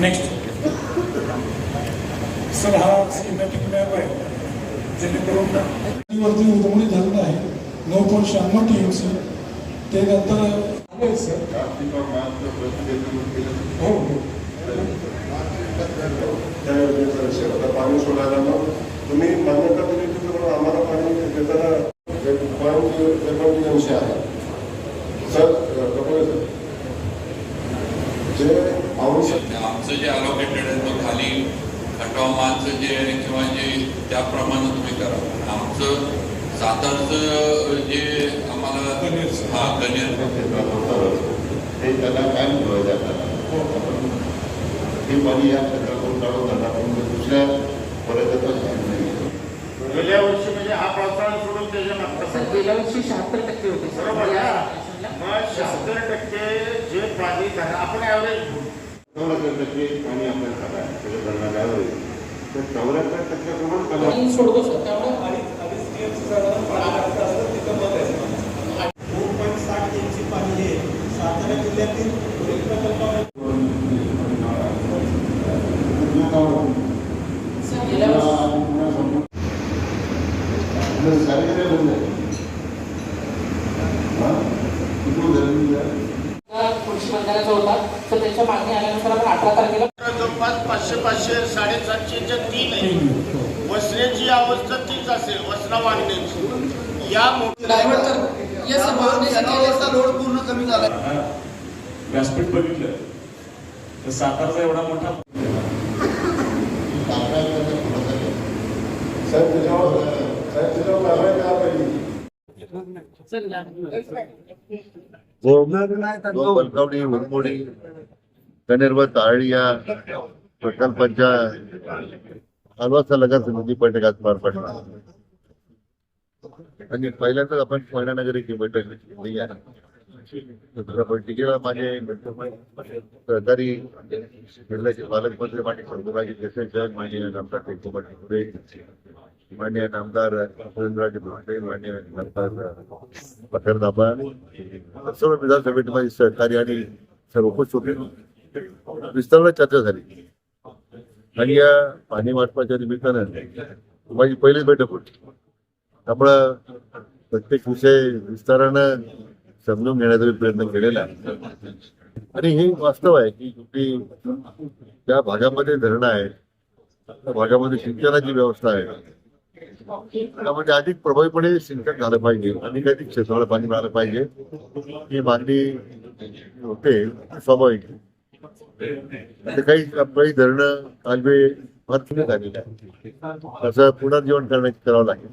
Next sir हा schematic map आहे. जेणेकरून वरती उजवणी झालेलं आहे. नऊ पॉईंट शहाण्णव टी एम सी ते नंतर आहे सर हो। हो त्या योजनेचा विषय होता पाणी सोडायला मग तुम्ही मान्यता दिली होती तर आम्हाला पाणी देताना पॉईंट जे आवश्यक आमचं जे अलोकेटेड आहे तो खाली खटावमानचं जे आहे किंवा जे त्याप्रमाणे तुम्ही करा. आमचं सातारचं जे आम्हाला. हा कनेर ते त्याला काय ठेवायचं आपल्याला हे. पाणी या क्षेत्रातून काढून पण दुसऱ्या नये. गेल्या वर्षी म्हणजे हा पावसाळा सोडून त्याच्या गेल्या वर्षी शहात्तर टक्के होते बरोबर शहात्तर टक्के जे पाणी आपण ॲव्हरेज टक्के पाणी आपल्याला खाता आहे त्याच्या तर चौऱ्याहत्तर टक्के सोडून कमी पाणी सोडतो सर त्यामुळे दोन पॉईंट साठ टीएमसी पाणी हे सातारा जिल्ह्यातील पुढील प्रकल्पामध्ये सर गेल्या वर्षी कृषी मंत्रालयाचा होता तर त्याच्या मागणी आल्यानुसार आपण अठरा तारखेला जवळपास पाचशे पाचशे साडेसातशेच्या तीन आहे. वसण्याची अवस्था तीच असेल वसना वाढण्याची. या मोठ्या लोड पूर्ण कमी झाला हा. व्यासपीठ बघितलं. तर सातारचा एवढा मोठा साहेब त्याच्यावर साहेब त्याच्यावर कारवाई करा पाहिजे बलकावडी उरमोडी कनेरव तारळी या प्रकल्पांच्या अलवासा लगा समिती बैठक आज पार पडला. आणि पहिल्यांदाच आपण कोयनानगर ही बैठक घेतली आहे. बैठकीला माझे सहकारी जिल्ह्याचे पालकमंत्री मान्य शंभूराजे देसाई मान्य आमदार टेकूमार टिपुरे मान्य आमदार सुरेंद्रराजे भोसले मान्य आमदार पठार दाबा सर्व विधानसभेत माझे सहकारी आणि सर्व उपस्थित विस्तारात चर्चा झाली. आणि या पाणी वाटपाच्या निमित्तानं माझी पहिलीच बैठक होती. त्यामुळं प्रत्येक विषय विस्तारानं समजून घेण्याचा प्रयत्न केलेला आणि हे वास्तव आहे की कुठली त्या भागामध्ये धरणं आहे त्या भागामध्ये सिंचनाची व्यवस्था आहे. त्यामध्ये अधिक प्रभावीपणे सिंचन झालं पाहिजे. आणि अधिक क्षेत्राला पाणी मिळालं पाहिजे. ही मागणी होते स्वाभाविक आहे. काही काही धरणं कालवे फार कमी झालेले आहे त्याचं पुनर्जीवन करण्याची करावं लागेल.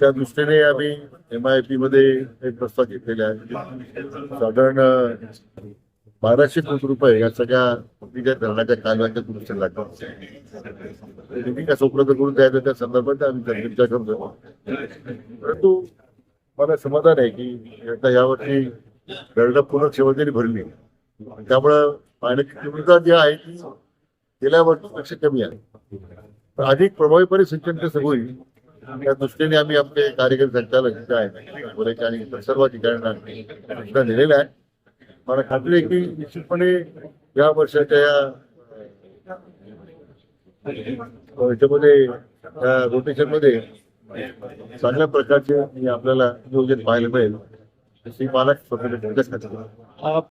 त्या दृष्टीने आम्ही एम आय पी मध्ये एक प्रस्ताव घेतलेला आहे साधारण बाराशे कोटी रुपये या सगळ्या धरणाच्या कालव्याच्या दुरुस्ती लागतात. निधी कसं उपलब्ध करून द्यायचं त्या संदर्भात आम्ही त्यांचा विचार करतो. परंतु मला समाधान आहे की आता यावर्षी धरणं पूर्ण सेवा भरली त्यामुळं आणि तीव्रता जी आहे ती गेल्या कमी आहे. अधिक प्रभावीपणे सिंचन कसं होईल त्या दृष्टीने आम्ही आपले कार्यकारी संचालक जे आहेत. बोलायचे आणि इतर सर्व ठिकाणांना सूचना दिलेल्या आहे मला खात्री आहे की निश्चितपणे या वर्षाच्या या याच्यामध्ये या रोटेशनमध्ये चांगल्या प्रकारचे आपल्याला नियोजन पाहायला मिळेल. अशी मला स्वतः